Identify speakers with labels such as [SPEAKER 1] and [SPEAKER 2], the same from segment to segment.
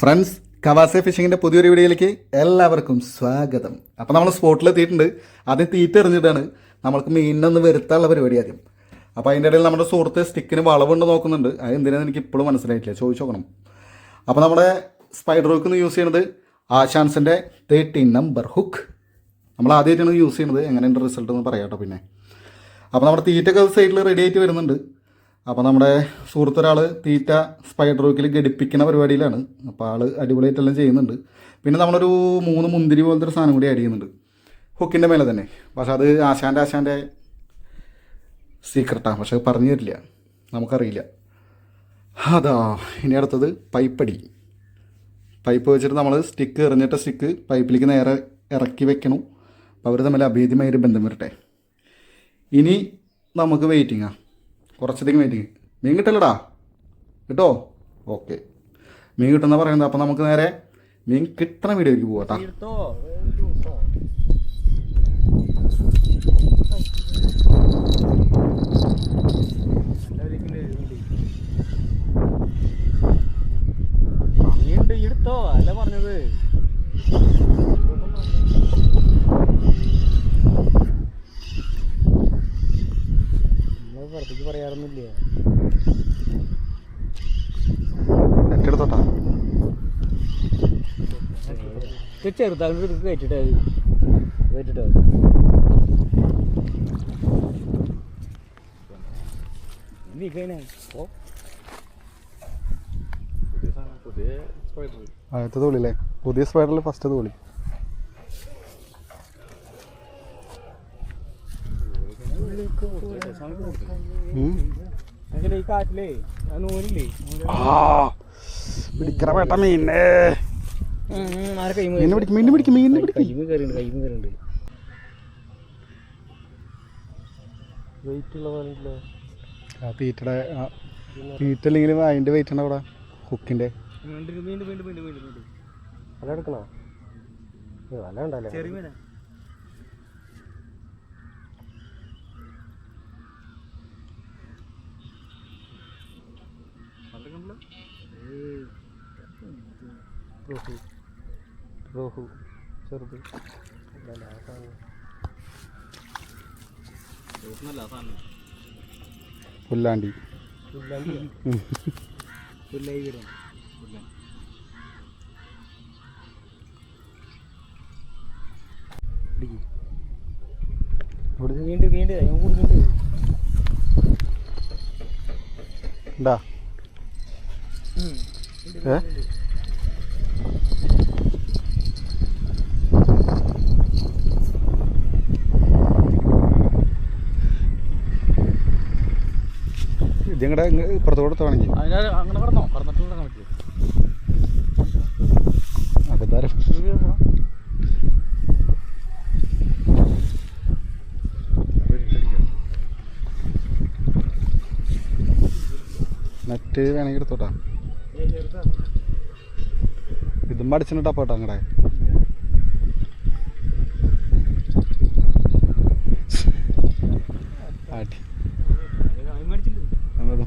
[SPEAKER 1] Friends കവാസെ ഫിഷിങ്ങിന്റെ പുതിയൊരു വീഡിയോയിലേക്ക് എല്ലാവർക്കും സ്വാഗതം. അപ്പോൾ നമ്മൾ സ്പോട്ടിൽ എത്തിയിട്ടുണ്ട്. ആദ്യം തീറ്റ എറിഞ്ഞിട്ടാണ് നമ്മൾക്ക് മീനിനൊന്ന് വരുത്താനുള്ള പരിപാടി ആദ്യം. അപ്പോൾ അതിന്റെ ഇടയിൽ നമ്മുടെ സുഹൃത്ത് സ്റ്റിക്കിന് വളവുണ്ട് നോക്കുന്നുണ്ട്. അത് എന്തിനാന്ന് എനിക്ക് ഇപ്പോഴും മനസ്സിലായിട്ടില്ല. ചോദിച്ചു നോക്കണം. അപ്പോൾ നമ്മുടെ സ്പൈഡർ ഹുക്ക് യൂസ് ചെയ്യണത് ആശാൻസിന്റെ തേർട്ടീൻ നമ്പർ ഹുക്ക് നമ്മൾ ആദ്യമായിട്ടാണ് യൂസ് ചെയ്യുന്നത് എങ്ങനെയുണ്ട് റിസൾട്ട് എന്ന് പറയാം കേട്ടോ പിന്നെ. അപ്പോൾ നമ്മുടെ തീറ്റൊക്കെ സൈഡിൽ റെഡി ആയിട്ട് വരുന്നുണ്ട്. അപ്പോൾ നമ്മുടെ സുഹൃത്ത് ഒരാൾ തീറ്റ സ്പൈഡർ ഹുക്കിൽ ഘടിപ്പിക്കുന്ന പരിപാടിയിലാണ്. അപ്പോൾ ആൾ അടിപൊളിയായിട്ടെല്ലാം ചെയ്യുന്നുണ്ട്. പിന്നെ നമ്മളൊരു മൂന്ന് മുന്തിരി പോലത്തെ ഒരു സാധനം കൂടി ആഡ് ചെയ്യുന്നുണ്ട്. ഹുക്കിന്റെ മേലെ തന്നെ. പക്ഷെ അത് ആശാന്റെ ആശാന്റെ സീക്രട്ടാണ് പക്ഷെ പറഞ്ഞു തരില്ല. നമുക്കറിയില്ല. അതാ ഇനി അടുത്തത് പൈപ്പടി. പൈപ്പ് വെച്ചിട്ട് നമ്മൾ സ്റ്റിക്ക് എറിഞ്ഞിട്ട് സ്റ്റിക്ക് പൈപ്പിലേക്ക് നേരെ ഇറക്കി വെക്കണം. അപ്പോൾ അവർ തമ്മിൽ അഭേദ്യമായൊരു ബന്ധം വരട്ടെ. ഇനി നമുക്ക് വെയിറ്റിങ്ങാ കുറച്ചധികം വെയിറ്റിംഗ് മീൻ കിട്ടില്ലടാ കിട്ടോ? ഓക്കെ മീൻ കിട്ടുന്ന പറയുന്നത് അപ്പം നമുക്ക് നേരെ മീൻ കിട്ടണ വീഡിയോയ്ക്ക് പോകാം കേട്ടോ
[SPEAKER 2] നീണ്ട് എടുത്തോ അല്ല പറഞ്ഞത്. നമ്മൾ പറയാറൊന്നുമില്ലേ.
[SPEAKER 1] നെറ്റെടുത്തോട്ടാ.
[SPEAKER 2] കയറ്റിട്ട് കയറ്റിട്ടോ
[SPEAKER 1] ആദ്യത്തെ തോളില്ലേ? പുതിയ സ്പൈഡറിൽ ഫസ്റ്റ് തോളി.
[SPEAKER 2] അങ്ങനെ ഈ കാറ്റിലേ ആ നൂലില്ലേ
[SPEAKER 1] പിടിക്കറ വേട്ട മീനെ പിടിക്കും പിടിക്കും പിടിക്കും
[SPEAKER 2] വെയിറ്റ്
[SPEAKER 1] തീറ്റയുടെ അതിന്റെ ഉണ്ട് അവിടെ ഹുക്കിന്റെ
[SPEAKER 2] വീണ്ടും വീണ്ടും വീണ്ടും വീണ്ടും വീണ്ടും വീണ്ടും വല എടുക്കണോ വല ഉണ്ടല്ലേ റുഹു. റോഹു ചെറുത്.
[SPEAKER 1] പുല്ലാണ്ടി.
[SPEAKER 2] വീണ്ടും വീണ്ടും ഞാൻ കുടിക്കുന്നുണ്ട്
[SPEAKER 1] ഉണ്ടാ ഏ? ഇതിങ്ങടെ ഇപ്പുറത്തോട് തുടങ്ങി നെറ്റ് വേണമെങ്കിൽ എടുത്തോട്ടാ. ഇതും അടിച്ചിട്ടാ പോട്ടോ അങ്ങടെ.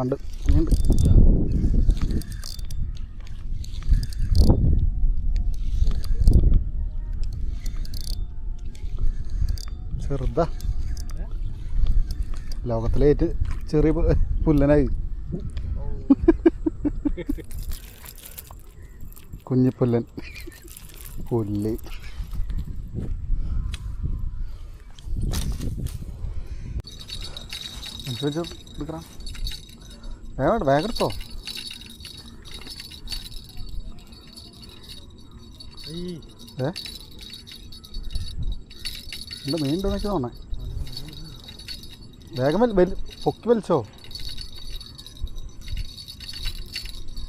[SPEAKER 2] ഉണ്ട്
[SPEAKER 1] ഉണ്ട് ചെറുതാ. ലോകത്തിലെ ഏറ്റവും ചെറിയ പുല്ലനായി. കുഞ്ഞിപ്പുല്ലൻ. പുല്ല്. വേഗം വേഗം എടുത്തോ? ഏ? എന്റെ മീൻ ഉണ്ടെന്നൊക്കെ വേഗം വലി പൊക്കി വലിച്ചോ?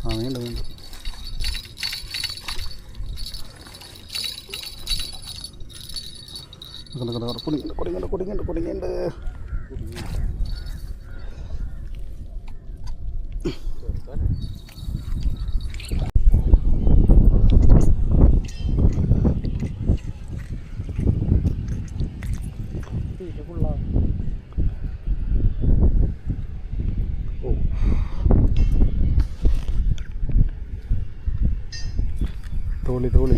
[SPEAKER 1] ആ മീനുണ്ട് മീനുണ്ട് കണ്ട കണ്ട കണ്ട കുടുങ്ങിണ്ട് കുടുങ്ങിണ്ട് കുടുങ്ങിണ്ട് കുടുങ്ങിണ്ട് തോളി തോളി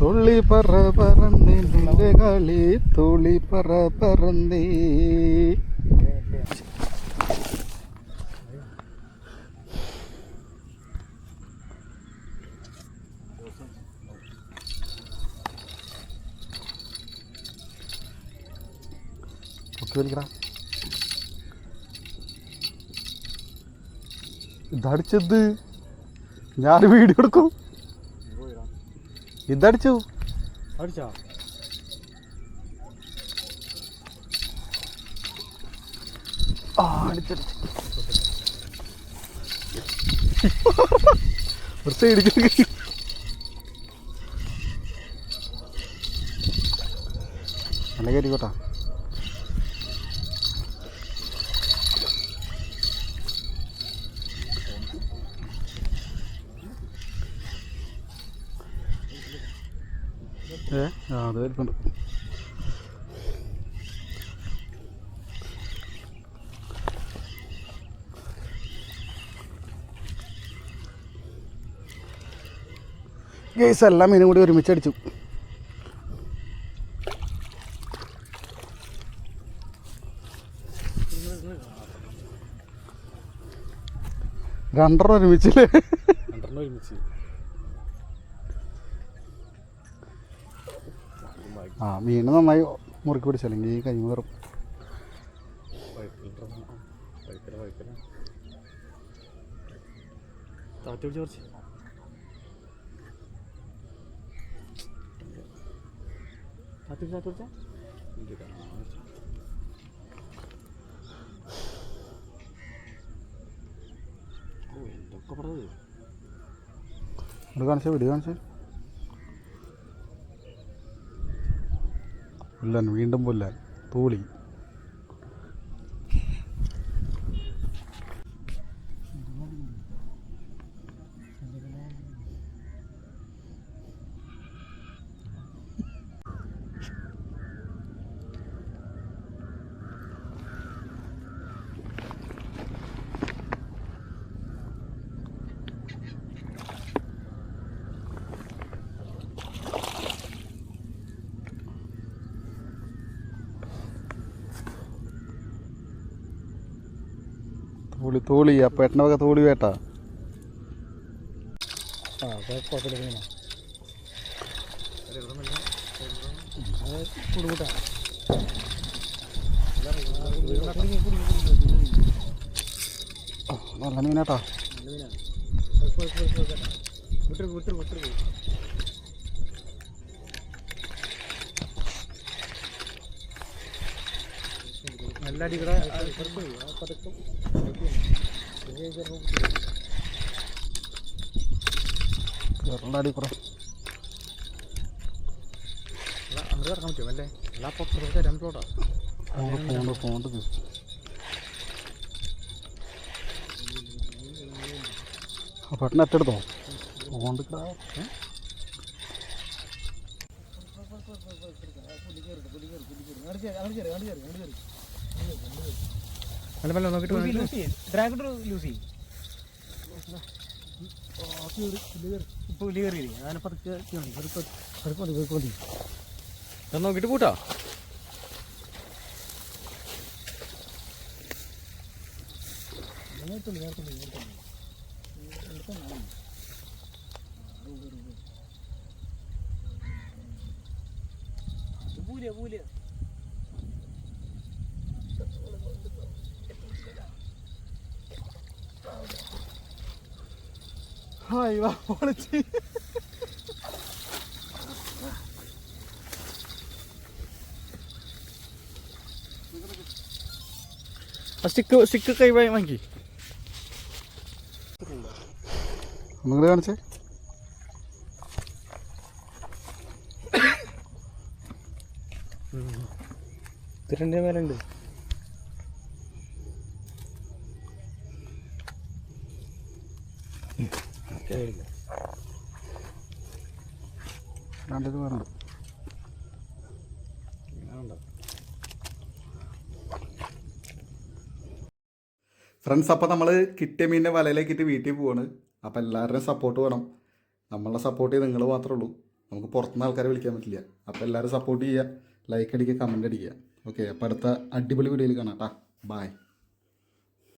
[SPEAKER 1] തുള്ളി പറ പറന്നേ നിന്റെ കളി തുള്ളി പറ പറന്നേ. ഇതടിച്ചത് ഞാൻ വീഡിയോ എടുക്കും. ഇതടിച്ചു.
[SPEAKER 2] അടിച്ചോ?
[SPEAKER 1] ആ അടിച്ചടിച്ചു. ഒരു സൈഡിലേക്ക് നല്ല കയറിക്കോട്ടാ. ഏ? ആ അത് വരുന്നുണ്ട്. ഗൈസ് എല്ലാം മീനും കൂടി ഒരുമിച്ച് അടിച്ചു. രണ്ടെണ്ണം ഒരുമിച്ചില്ലേ
[SPEAKER 2] രണ്ടെണ്ണം ഒരുമിച്ച്.
[SPEAKER 1] ആ മീൻ നന്നായി മുറുക്കി പിടിച്ചു അല്ലെങ്കിൽ ഈ കൈ കയറും
[SPEAKER 2] എന്തൊക്കെ പറഞ്ഞത്
[SPEAKER 1] കാണിച്ചേ വീഡിയോ കാണിച്ചേ. പുല്ലൻ വീണ്ടും പുല്ലൻ തൂളി. തൂളി തോളി ആ പേട്ടന്റെ വക തൂളി വേട്ട. നല്ല മീനാട്ടാ
[SPEAKER 2] വിട്ടു വിട്ടു വിട്ടു നല്ല അടികളെ. പതക്കം.
[SPEAKER 1] അടി കൂടെ
[SPEAKER 2] അങ്ങോട്ട് പറ്റുമോ? അല്ലേ? എല്ലാ പുറത്ത് രണ്ട് പ്ലോട്ടാ
[SPEAKER 1] ഫോണ്ട് ഫോണ്ട് ഫോണ്ട് തിരിച്ചു. ആ പെട്ടെന്ന് അറ്റെടുത്തോ ഫോണ്ട്
[SPEAKER 2] അല്ല മെല്ലെ നോക്കിട്ട് ഡ്രാഗൺ ലൂസ് ചെയ്യും. പുലി കയറി അങ്ങനെ പതുക്കെ നോക്കിട്ട് കൂട്ടാ. പൂല പൂല
[SPEAKER 1] Ai, va, polici.
[SPEAKER 2] Stick stick കൈ വാങ്ങി
[SPEAKER 1] നിങ്ങൾ കാണിച്ചേ. തിരണ്ടേ മേലുണ്ട് ഫ്രണ്ട്സ് അപ്പോൾ നമ്മൾ കിട്ടിയ മീനിനെ വലയിലേക്ക് ഇട്ട് വീട്ടിൽ പോവാണ്. അപ്പോൾ എല്ലാവരുടെയും സപ്പോർട്ട് വേണം. നമ്മളെ സപ്പോർട്ട് ചെയ്ത് നിങ്ങൾ മാത്രമേ ഉള്ളൂ. നമുക്ക് പുറത്തുനിന്ന് ആൾക്കാരെ വിളിക്കാൻ പറ്റില്ല. അപ്പോൾ എല്ലാവരും സപ്പോർട്ട് ചെയ്യുക. ലൈക്ക് അടിക്കുക കമന്റ് അടിക്കുക. ഓക്കെ അപ്പോൾ അടുത്ത അടിപൊളി വീഡിയോയിൽ കാണാം കേട്ടോ ബായ്